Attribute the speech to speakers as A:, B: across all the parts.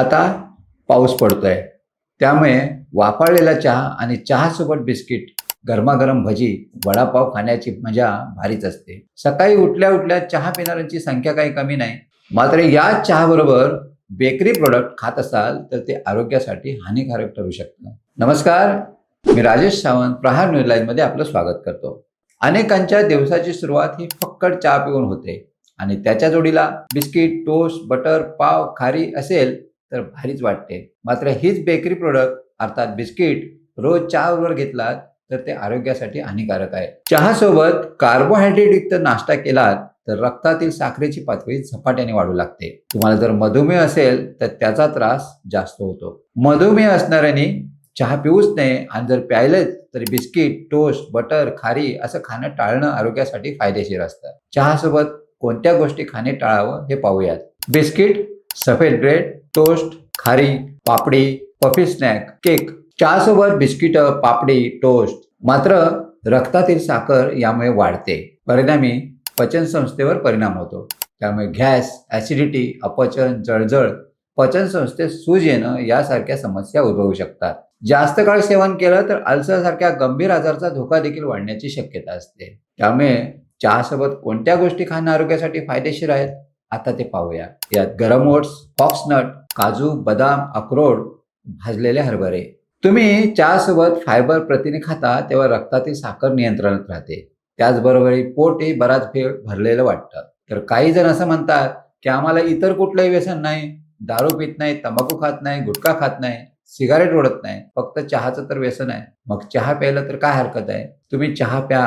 A: आता पाऊस पडतोय. त्यामुळे वापरलेला चहा आणि चहासोबत बिस्किट गरमागरम भजी वडापाव खाण्याची मजा भारीच असते. सकाळी उठल्या उठल्या चहा पिणाऱ्यांची संख्या काही कमी नाही. मात्र या चहाबरोबर बेकरी प्रोडक्ट खात असाल तर ते आरोग्यासाठी हानिकारक ठरू शकतं. नमस्कार मी राजेश सावंत प्रहार न्यूज लाईनमध्ये आपलं स्वागत करतो. अनेकांच्या दिवसाची सुरुवात ही फक्कड चहा पिऊन होते. आणि त्याच्या जोडीला बिस्किट टोस्ट बटर पाव खारी असेल तर भारीच वाटते. मात्र हीच बेकरी प्रोडक्ट अर्थात बिस्किट रोज चहावर घेतलात तर ते आरोग्यासाठी हानिकारक आहे. चहासोबत कार्बोहायड्रेट युक्त नाश्ता केलात तर रक्तातील साखरेची पातळी झपाट्याने वाढू लागते. तुम्हाला जर मधुमेह असेल तर त्याचा त्रास जास्त होतो. मधुमेह असणाऱ्यांनी चहा पिऊच नये आणि जर प्यायलेच तर बिस्किट टोस्ट बटर खारी असं खाणं टाळणं आरोग्यासाठी फायदेशीर असतं. चहासोबत कोणत्या गोष्टी खाणे टाळावं हे पाहूयात. बिस्किट सफेद ब्रेड टोस्ट खारी पापडी पफी स्नॅक केक चहासोबत बिस्किट पापडी टोस्ट. मात्र रक्तातील साखर यामुळे वाढते. परिणामी पचन संस्थेवर परिणाम होतो. त्यामुळे गॅस ऍसिडिटी अपचन जळजळ पचन संस्थेत सूज येणं यासारख्या समस्या उद्भवू शकतात. जास्त काळ सेवन केलं तर अल्सर सारख्या गंभीर आजाराचा धोका देखील वाढण्याची शक्यता असते. त्यामुळे चहासोबत कोणत्या गोष्टी खाणं आरोग्यासाठी फायदेशीर आहेत? आता ते पाहूया. यात गरम ओट्स फॉक्सनट काजू बदाम अक्रोड भाजलेले हरभरे. तुम्ही चहासोबत फायबर प्रथिने खाता तेव्हा रक्तातील साखर नियंत्रणात राहते. त्याचबरोबर पोटही बराच वेळ भरलेलं वाटतं. तर काही जण असं म्हणतात की आम्हाला इतर कुठलंही व्यसन नाही. दारू पित नाही तंबाखू खात नाही गुटखा खात नाही सिगारेट ओढत नाही. फक्त चहाचं तर व्यसन आहे. मग चहा प्यायला तर काय हरकत आहे? तुम्ही चहा प्या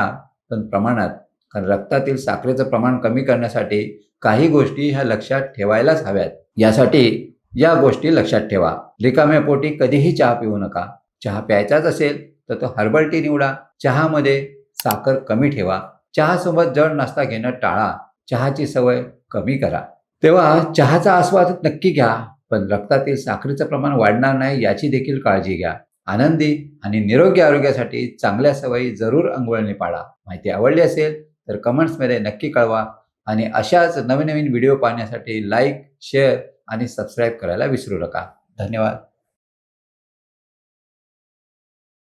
A: पण प्रमाणात. कारण रक्तातील साखरेचं प्रमाण कमी करण्यासाठी काही गोष्टी ह्या लक्षात ठेवायलाच हव्यात. यासाठी या गोष्टी लक्षात ठेवा. रिकाम्या पोटी कधीही चहा पिऊ नका. चहा प्यायचाच असेल तर तो हर्बल टी निवडा. चहामध्ये साखर कमी ठेवा. चहासोबत जड नाश्ता घेणं टाळा. चहाची सवय कमी करा. तेव्हा चहाचा आस्वाद नक्की घ्या पण रक्तातील साखरेचं प्रमाण वाढणार नाही याची देखील काळजी घ्या. आनंदी आणि निरोगी आरोग्यासाठी चांगल्या सवयी जरूर अंघोळणी पाळा. माहिती आवडली असेल तर कमेंट्समध्ये नक्की कळवा. आणि अशाच नवीन नवीन व्हिडिओ पाहण्यासाठी लाईक शेअर आणि सबस्क्राईब करायला विसरू नका. धन्यवाद.